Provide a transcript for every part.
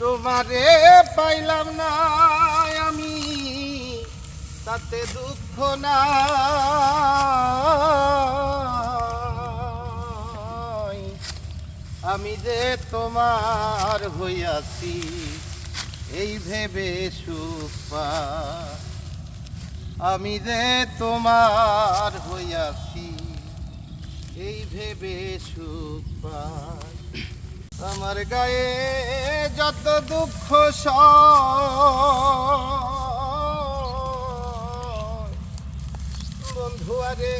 তোমারে পাইলাম না আমি, তাতে দুঃখ না আমি যে তোমার হইয়াছি, এই ভেবে সুখ পাই। আমি যে তোমার হইয়াছি, এই ভেবে সুখ পাই। আমার গায়ে যত দুঃখ বন্ধু, আরে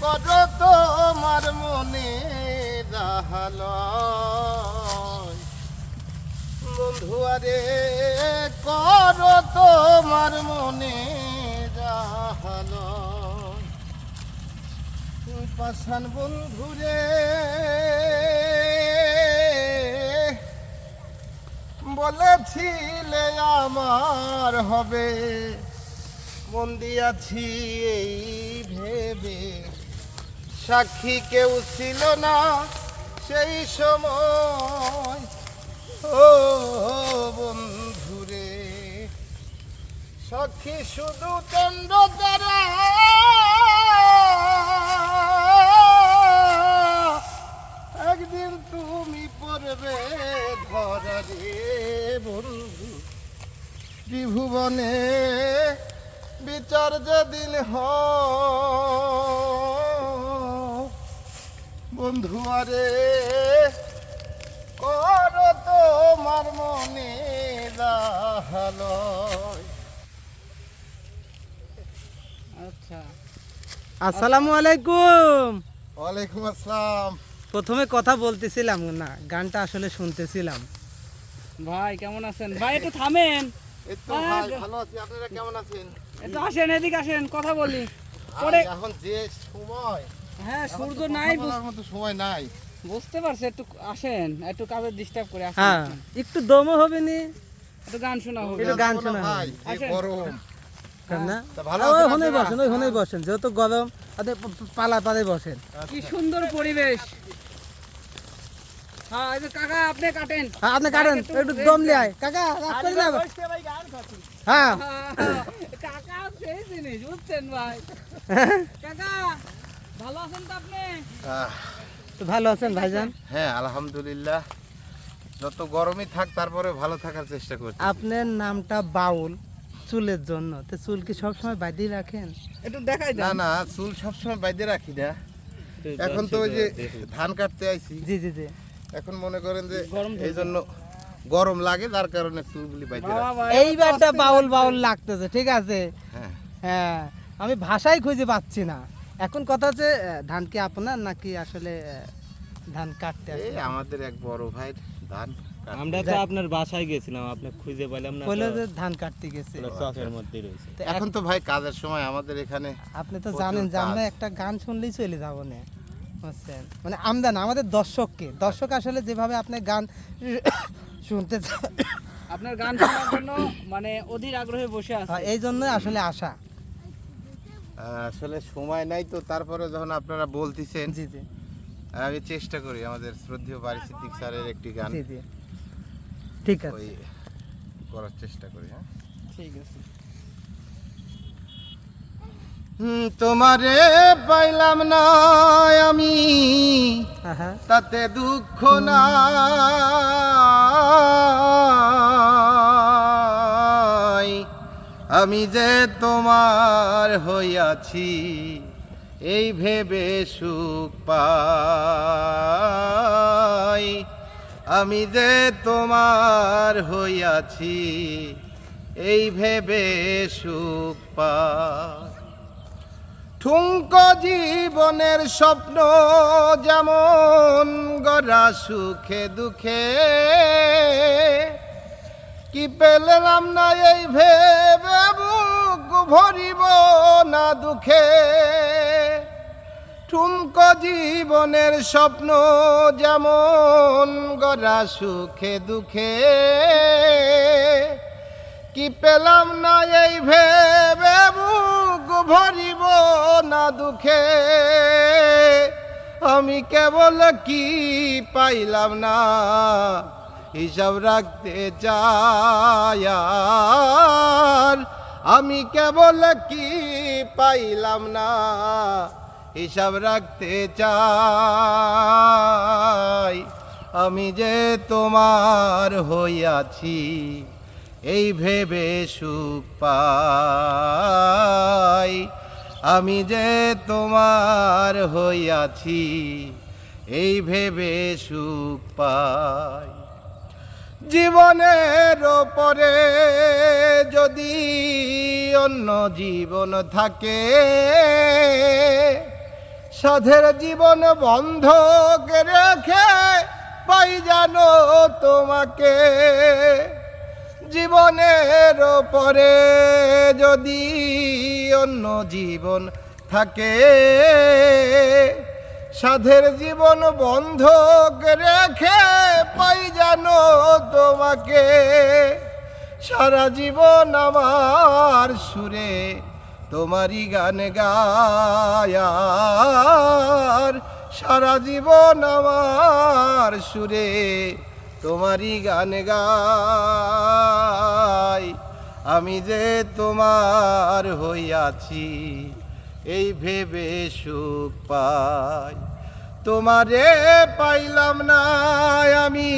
কর তোমার মনে রাহাল বন্ধু, আরে কর তোমার মনে রাহাল পাশান বন্ধুরে বলেছিলে আমার হবে। মন দিয়াছি এই ভেবে। সাক্ষী কেউ ছিল না সেই সময়। ও বন্ধুরে, সাক্ষী শুধু চন্দ্র তারা বন্ধু আরে কর তোমার মনে আচ্ছা। আসসালামু আলাইকুম। ওয়ালাইকুম আসসালাম। প্রথমে কথা বলতেছিলাম না গানটা আসলে শুনতেছিলাম। ভাই কেমন আছেন? ভাই একটু থামেন। এই তো ভাই ভালো আছি। আপনারা কেমন আছেন? একটু আসেন এদিকে আসেন কথা বলি। পরে এখন যে সময়। হ্যাঁ সূর্য নাই মতো সময় নাই। বুঝতে পারছি একটু আসেন একটু কাজে ডিস্টার্ব করে আসেন হ্যাঁ একটু। দমও হবে নি। একটু গান শোনা হবে। একটু গান শোনা। গরম? বসেন যেহেতু গরম প- পালা পালে বসেন। কি সুন্দর পরিবেশ। হ্যাঁ কাকা আপনি কাটেন। হ্যাঁ আপনি কাটেন একটু দম লিয়ায় কাকা করে না হ্যাঁ। কাকা সেই জিনিস বুঝছেন ভাই কাকা ভালো আছেন তো আপনি তো ভালো আছেন ভাইজান? হ্যাঁ আলহামদুলিল্লাহ। যত গরমই থাক তারপরে ভালো থাকার চেষ্টা করছি আপনার নামটা বাউল চুলের জন্য। তো চুল কি সবসময় বাঁধিয়ে রাখেন? একটু দেখাই না না চুল সবসময় বাইরে রাখি না। এখন তো ওই যে ধান কাটতে আইছি। জি জি জি। এখন মনে করেন যে গরম এই জন্য গরম লাগে যার কারণে চুলগুলি রাখি এইবারটা বাউল বাউল লাগতেছে ঠিক আছে? হ্যাঁ। হ্যাঁ আমি ভাষাই খুঁজে পাচ্ছি না। এখন কথা হচ্ছে ধান কি আপনার নাকি আসলে ধান কাটতে এই আসে আমাদের এক বড় ভাই ধান আমরা তো আপনার বাসায় গেছিলাম আপনি খুঁজে পেলাম না বলল যে ধান কাটতে গেছে। চকের মধ্যে রয়েছে। এখন তো ভাই কাজের সময় আমাদের এখানে আপনি তো জানেন যে আমরা একটা গান শুনলেই চলে যাব না বুঝছেন? মানে আমদান আমাদের দর্শককে। দর্শক আসলে যেভাবে আপনি গান শুনতে আপনার গান শোনার জন্য মানে অধীর আগ্রহে বসে আছে। এই জন্যই আসলে আশা। আসলে সময় নাই তো তারপরে যখন আপনারা বলতেছেন জি জি। আমি চেষ্টা করি আমাদের শ্রদ্ধেয় পারিস্থিতিক স্যারের একটি গান। জি জি। ঠিক আছে। ওই করার চেষ্টা করি হ্যাঁ। ঠিক আছে। হুম, তোমারে পাইলাম না আমি হ্যাঁ তাতে দুঃখ নাই আমি যে তোমার হইয়াছি, এই ভেবে সুখ পাই। আমি যে তোমার হইয়াছি, এই ভেবে সুখ পাই। ঠুঙ্ক জীবনের স্বপ্ন যেমন গড়া সুখে দুঃখে, কি পেলাম না এই ভেবে বুক ভরিব না দুঃখে? ঠুমক জীবনের স্বপ্ন যেমন গড়া সুখে দুঃখে, কি পেলাম না এই ভেবে বুক ভরিব না দুঃখে। আমি কেবল কি পাইলাম না? হিসাব রাখতে আর আমি কেবল কি পাইলাম না? হিসাব রাখতে চাই। আমি যে তোমার হইয়াছি এই ভেবে সুখ পাই। আমি যে তোমার হইয়াছি, এই ভেবে সুখ পাই। জীবনের ওপরে যদি অন্য জীবন থাকে, সাধের জীবন বন্ধক রেখে পাই জানো তোমাকে। জীবনের ওপরে যদি অন্য জীবন থাকে, সাধের জীবন বন্ধক রেখে পাই জানো তোমাকে। সারা জীবন আমার সুরে তোমারই গান গায়ার সারা জীবন আমার সুরে তোমারই গান গাই। আমি যে তোমার হইয়াছি, এই ভেবে সুখ পাই। তোমারে পাইলাম না আমি,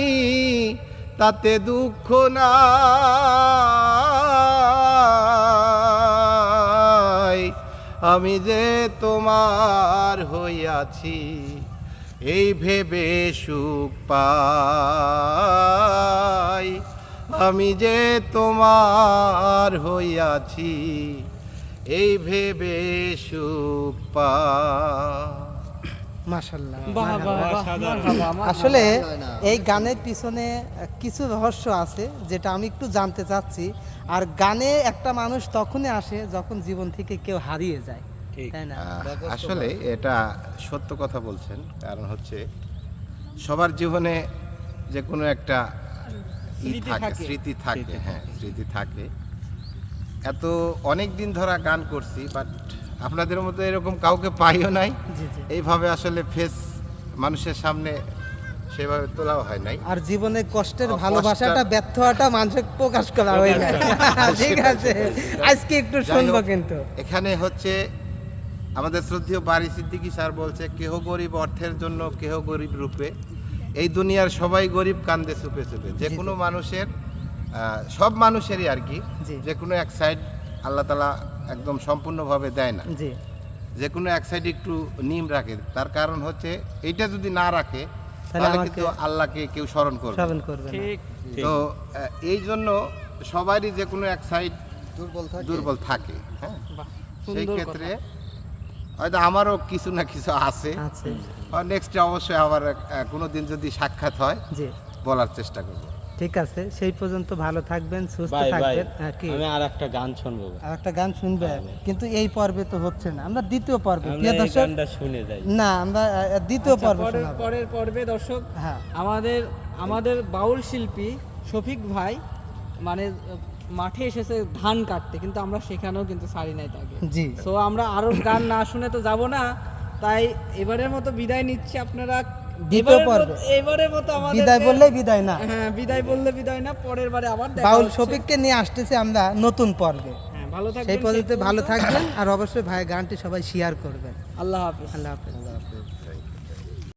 তাতে দুঃখ নাই। আমি যে তোমার হইয়াছি এই ভেবে সুখ পাই। আমি যে তোমার হইয়াছি এই ভেবে সুখ মারহাবা। আসলে এই গানের পিছনে কিছু রহস্য আছে যেটা আমি একটু জানতে চাচ্ছি। আর গানে একটা মানুষ তখনই আসে যখন জীবন থেকে কেউ হারিয়ে যায়। আসলে এটা সত্য কথা বলছেন কারণ হচ্ছে সবার জীবনে যে কোনো একটা স্মৃতি থাকে থাকে। স্মৃতি থাকে হ্যাঁ স্মৃতি থাকে। এত অনেক দিন ধরা গান করছি বাট আপনাদের মতো এরকম কাউকে পাইও নাই। এইভাবে আসলে ফেস মানুষের সামনে সেভাবে তোলাও হয় নাই। আর জীবনে কষ্টের ভালোবাসাটা ব্যর্থ হওয়াটা মানুষের প্রকাশ করা হয় না ঠিক আছে। আজকে একটু শুনব কিন্তু। এখানে হচ্ছে আমাদের শ্রদ্ধেয় বাড়ি সিদ্দিকী স্যার বলছে কেহ গরিব অর্থের জন্য কেহ গরিব রূপে। এই দুনিয়ার সবাই গরিব কান্দে চুপে চুপে। যে কোনো মানুষের সব মানুষেরই আর কি যে কোনো এক সাইড আল্লাহ তালা একদম সম্পূর্ণভাবে দেয় না। যে কোনো এক সাইড একটু নিম রাখে তার কারণ হচ্ছে এইটা যদি না রাখে তাহলে কিন্তু আল্লাহকে কেউ স্মরণ করবে। তো এই জন্য সবারই যে কোনো এক সাইড দুর্বল থাকে। দুর্বল থাকে হ্যাঁ? সেই ক্ষেত্রে হয়তো আমারও কিছু না কিছু আছে। আছে। নেক্সট অবশ্যই আবার কোনো দিন যদি সাক্ষাৎ হয় জি। বলার চেষ্টা করব। ঠিক আছে সেই পর্যন্ত ভালো থাকবেন সুস্থ থাকবেন। হ্যাঁ, কি? আমি আর একটা গান শুনব। আর একটা গান শুনবে? কিন্তু এই পর্বে তো হচ্ছে না। আমরা দ্বিতীয় পর্বে প্রিয় দর্শক? গানটা শুনে যাই। না আমরা দ্বিতীয় আচ্ছা, পর্বে পরের পরের পর্বে দর্শক হ্যাঁ। আমাদের আমাদের বাউল শিল্পী শফিক ভাই মানে মাঠে এসেছে ধান কাটতে কিন্তু আমরা সেখানেও কিন্তু সারি নাই তাকে। জি। সো আমরা আরও গান না শুনে তো যাব না তাই এবারের মতো বিদায় নিচ্ছি আপনারা। এবারের। মতো- আমাদের বিদায় বললেই বিদায় না। হ্যাঁ বিদায় বললে বিদায় না পরের বারে আবার দেখা বাউল শফিককে নিয়ে আসতেছি আমরা নতুন পর্বে। হ্যাঁ ভালো থাকবেন সেই পর্যন্ত ভালো থাকবেন। আর অবশ্যই ভাই গানটি সবাই শেয়ার করবেন। আল্লাহ হাফেজ। আল্লাহ হাফেজ।